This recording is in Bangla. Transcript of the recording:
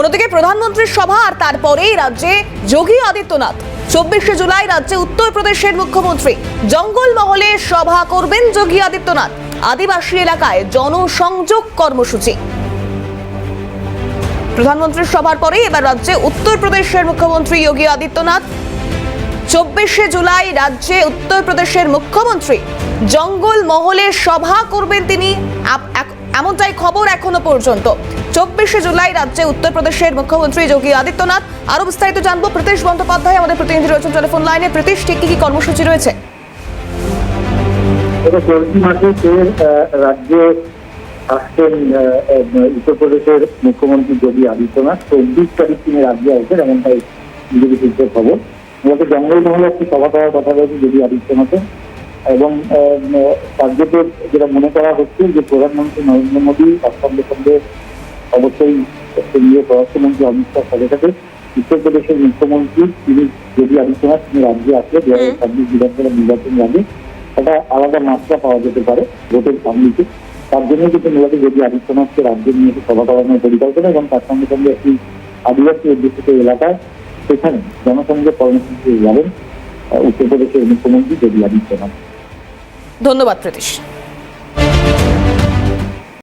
অন্যদিকে প্রধানমন্ত্রীর সভা আর তারপরেই রাজ্যে যোগী আদিত্যনাথ। চব্বিশে জুলাই রাজ্যে উত্তরপ্রদেশের মুখ্যমন্ত্রী। জঙ্গলমহলে সভা করবেন যোগী আদিত্যনাথ। আদিবাসী এলাকায় জনসংযোগ কর্মসূচি। প্রধানমন্ত্রীর সভার পরে এবার রাজ্যে উত্তরপ্রদেশের মুখ্যমন্ত্রী যোগী আদিত্যনাথ। চব্বিশে জুলাই রাজ্যে উত্তরপ্রদেশের মুখ্যমন্ত্রী। জঙ্গল মহলে সভা করবেন তিনি। এমনটাই খবর এখনও পর্যন্ত। চব্বিশে জুলাই রাজ্যে উত্তরপ্রদেশের মুখ্যমন্ত্রী যোগী আদিত্যনাথ। আরও বিস্তারিত জানব প্রীতিশ বন্দ্যোপাধ্যায়, আমাদের প্রতিনিধি রয়েছেন টেলিফোন লাইনে। প্রীতিশ ঠিক কি কর্মসূচি রয়েছে? রাজ্যে আসছেন উত্তরপ্রদেশের মুখ্যমন্ত্রী যোগী আদিত্যনাথ। চব্বিশ তারিখ তিনি রাজ্যে আসবেন, এমনটাই বিজেপি সূত্রে খবর। মূলত জঙ্গলমহলে একটি সভা করার কথা রয়েছে যোগী আদিত্যনাথের। এবং কার্যত যেটা মনে করা হচ্ছে যে প্রধানমন্ত্রী নরেন্দ্র মোদী সঙ্গে সঙ্গে অবশ্যই কেন্দ্রীয় স্বরাষ্ট্রমন্ত্রী অমিত শাহ সাথে সাথে উত্তরপ্রদেশের মুখ্যমন্ত্রী তিনি যোগী আদিত্যনাথ তিনি রাজ্যে আসলে দু হাজার ছাব্বিশ বিধানসভা নির্বাচনের আগে একটা আলাদা মাত্রা পাওয়া যেতে পারে ভোটের সামনেতে তার জন্য কিন্তু মূলত যোগী আদিত্যনাথকে রাজ্যে নিয়ে সভা করানোর পরিকল্পনা এবং তার সঙ্গে সঙ্গে একটি আদিবাসী অধ্যুষিত এলাকায় সেখানে জনসংযোগ কর্মসূচি যাবেন উত্তরপ্রদেশের মুখ্যমন্ত্রী যোগী আদিত্যনাথ ধন্যবাদ প্রীতিশ।